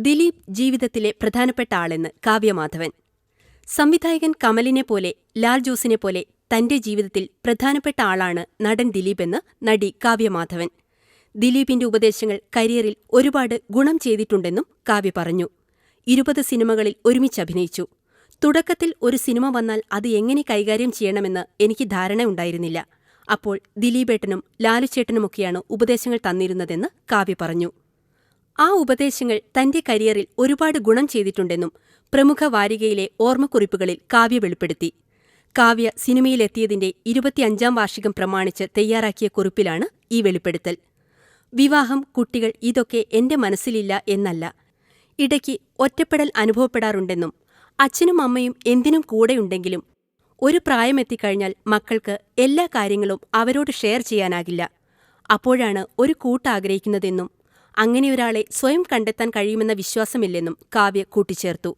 ദിലീപ് ജീവിതത്തിലെ പ്രധാനപ്പെട്ട ആളെന്ന് കാവ്യമാധവൻ. സംവിധായകൻ കമലിനെ പോലെ ലാൽ ജോസിനെ പോലെ തന്റെ ജീവിതത്തിൽ പ്രധാനപ്പെട്ട ആളാണ് നടൻ ദിലീപ് എന്ന് നടി കാവ്യമാധവൻ. ദിലീപിന്റെ ഉപദേശങ്ങൾ കരിയറിൽ ഒരുപാട് ഗുണം ചെയ്തിട്ടുണ്ടെന്നും കാവ്യ പറഞ്ഞു. ഇരുപത് സിനിമകളിൽ ഒരുമിച്ച് അഭിനയിച്ചു. തുടക്കത്തിൽ ഒരു സിനിമ വന്നാൽ അത് എങ്ങനെ കൈകാര്യം ചെയ്യണമെന്ന് എനിക്ക് ധാരണയുണ്ടായിരുന്നില്ല അപ്പോൾ ദിലീപേട്ടനും ലാലുചേട്ടനുമൊക്കെയാണ് ഉപദേശങ്ങൾ തന്നിരുന്നതെന്ന് കാവ്യ പറഞ്ഞു. ആ ഉപദേശങ്ങൾ തന്റെ കരിയറിൽ ഒരുപാട് ഗുണം ചെയ്തിട്ടുണ്ടെന്നും പ്രമുഖ വാരികയിലെ ഓർമ്മക്കുറിപ്പുകളിൽ കാവ്യ വെളിപ്പെടുത്തി. കാവ്യ സിനിമയിലെത്തിയതിന്റെ ഇരുപത്തിയഞ്ചാം വാർഷികം പ്രമാണിച്ച് തയ്യാറാക്കിയ കുറിപ്പിലാണ് ഈ വെളിപ്പെടുത്തൽ. വിവാഹം കുട്ടികൾ ഇതൊക്കെ എന്റെ മനസ്സിലില്ല എന്നല്ല. ഇടയ്ക്ക് ഒറ്റപ്പെടൽ അനുഭവപ്പെടാറുണ്ടെന്നും അച്ഛനും അമ്മയും എന്തിനും കൂടെയുണ്ടെങ്കിലും ഒരു പ്രായമെത്തിക്കഴിഞ്ഞാൽ മക്കൾക്ക് എല്ലാ കാര്യങ്ങളും അവരോട് ഷെയർ ചെയ്യാനാകില്ല. അപ്പോഴാണ് ഒരു കൂട്ടാഗ്രഹിക്കുന്നതെന്നും അങ്ങനെയൊരാളെ സ്വയം കണ്ടെത്താൻ കഴിയുമെന്ന വിശ്വാസമില്ലെന്നും കാവ്യ കൂട്ടിച്ചേർത്തു